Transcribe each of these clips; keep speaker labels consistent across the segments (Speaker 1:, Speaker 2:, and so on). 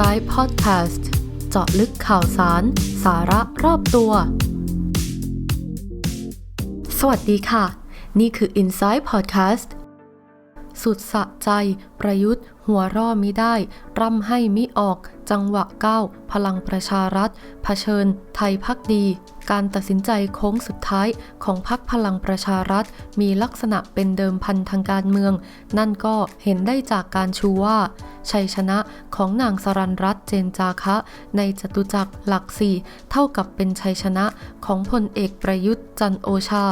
Speaker 1: Inside Podcast เจาะลึกข่าวสาร สาระรอบตัว สวัสดีค่ะ นี่คือ Inside Podcast สุดสะใจ ประยุทธ์ หัวร่อมิได้ ร่ำให้มิออก จังหวะก้าวพลังประชารัฐเผชิญ ไทยพักดี การตัดสินใจโค้งสุดท้ายของพักพลังประชารัฐ มีลักษณะเป็นเดิมพันทางการเมือง นั่นก็เห็นได้จากการชูว่า ชัยชนะของนางสรันรัตเจนจาคะ ในจตุจักรหลักสี่เท่ากับเป็นชัยชนะของพลเอกประยุทธ์จันโอชา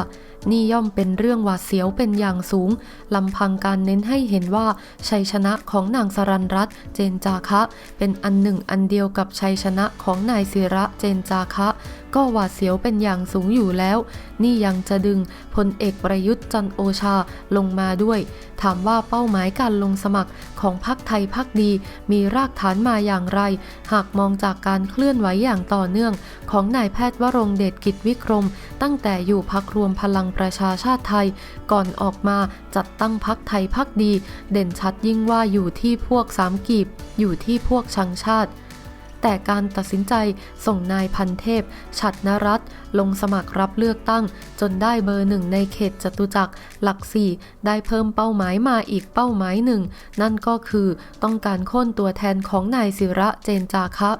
Speaker 1: นี่ย่อมเป็นเรื่องหวาดเสียวเป็นอย่างสูงลำพังการเน้นให้เห็นว่าชัยชนะของนางสรันรัตเจนจาคะ เป็นอันหนึ่งอันเดียวกับชัยชนะของนายศิระเจนจาคะ ก็หวาดเสียวเป็นอย่างสูงอยู่แล้ว นี่ยังจะดึงพลเอกประยุทธ์จันโอชาลงมาด้วย ถามว่าเป้าหมายการลงสมัครของพรรคไทยพักดี มีรากฐานมาอย่างไร หากมองจากการเคลื่อนไหวอย่างต่อเนื่อง ของนายแพทย์วรงเดชกิจวิกรม ตั้งแต่อยู่พักรวมพลังประชาชาติไทย ก่อนออกมาจัดตั้งพักไทยพักดี เด่นชัดยิ่งว่าอยู่ที่พวกสามกีบอยู่ที่พวกชังชาติ แต่การตัดสินใจส่งนายพันเทพ ฉัดนรัตลงสมัครรับเลือกตั้ง จนได้เบอร์หนึ่งในเขตจตุจักรหลักสี่ได้เพิ่มเป้าหมายมาอีกเป้าหมายหนึ่ง นั่นก็คือต้องการโค่นตัวแทนของนายศิระเจนจาคะ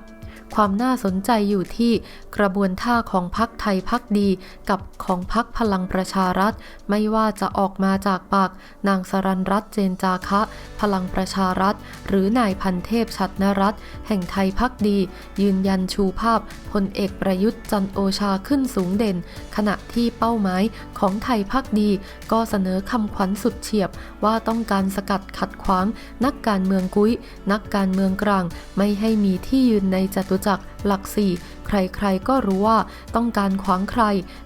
Speaker 1: ความน่าสนใจอยู่ที่กระบวนท่าของพักไทยพักดีกับของพักพลังประชารัฐ ไม่ว่าจะออกมาจากปากนางสรันรัตน์เจนจาคะ พลังประชารัฐ หรือนายพันเทพชัดนรัตแห่งไทยพักดี ยืนยันชูภาพพลเอกประยุทธ์จันโอชาขึ้นสูงเด่น ขณะที่เป้าหมายของไทยพักดี ก็เสนอคำขวัญสุดเฉียบว่าต้องการสกัดขัดขวาง นักการเมืองกุ้ย นักการเมืองกลางไม่ให้มีที่ยืนในจตุจักหลักสี่ใครๆก็รู้ว่าต้องการขวางใคร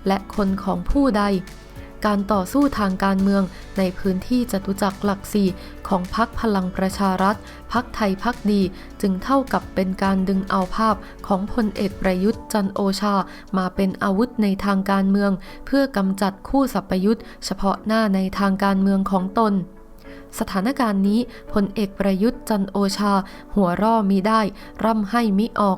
Speaker 1: และคนของผู้ใด การต่อสู้ทางการเมืองในพื้นที่จตุจักรหลักสี่ของพักพลังประชารัฐพักไทยพักดีจึงเท่ากับเป็นการดึงเอาภาพของพลเอกประยุทธ์จันโอชา มาเป็นอาวุธในทางการเมือง เพื่อกำจัดคู่สัพยุทธ์เฉพาะหน้าในทางการเมืองของตนสถานการณ์นี้พลเอกประยุทธ์จันโอชา หัวร่อมีได้ ร่ำให้มิออก